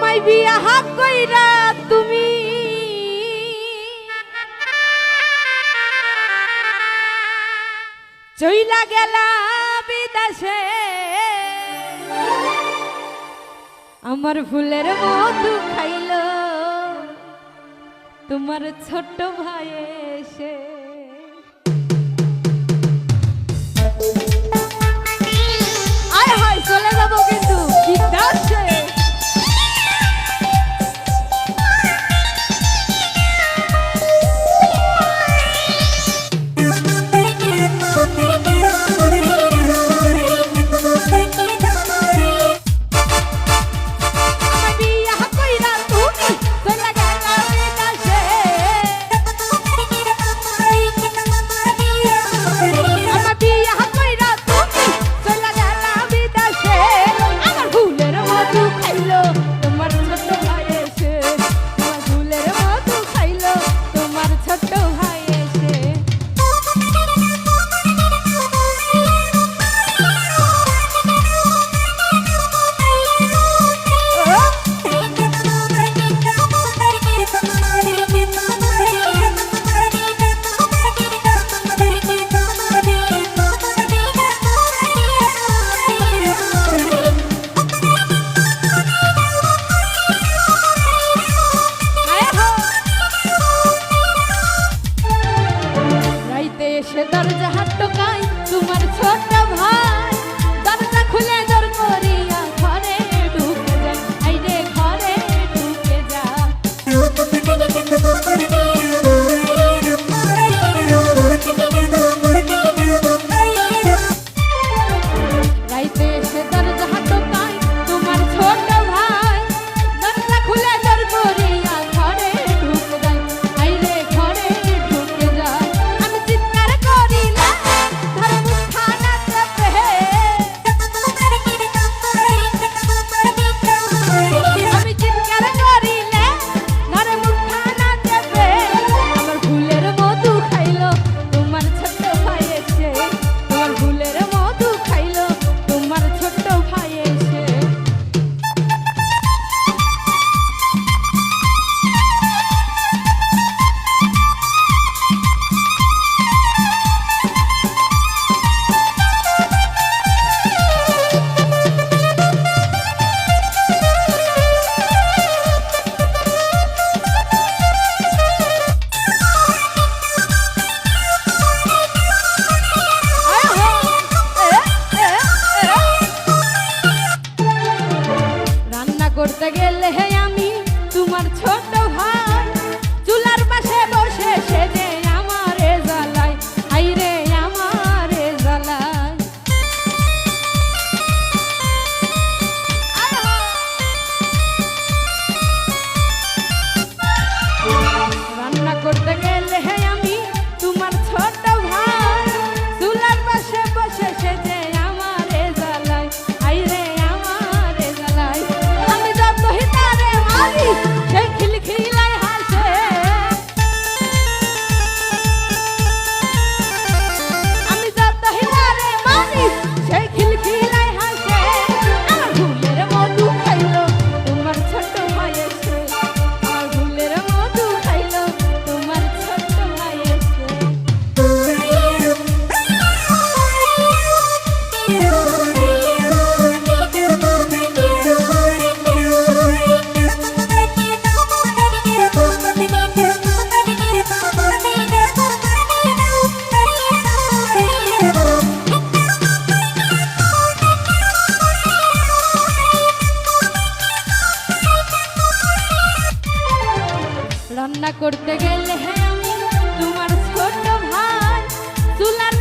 আমায় বিয়া হাত কইরা তুমি। চইলা গেলা বিদেশে। আমার ফুলের মধু খাইল তোমার ছোট ভাইয়ের সে দরজা হাট টোকায় রান্না করতে গেলে হ্যাঁ তোমার ছোট ভাই চুলার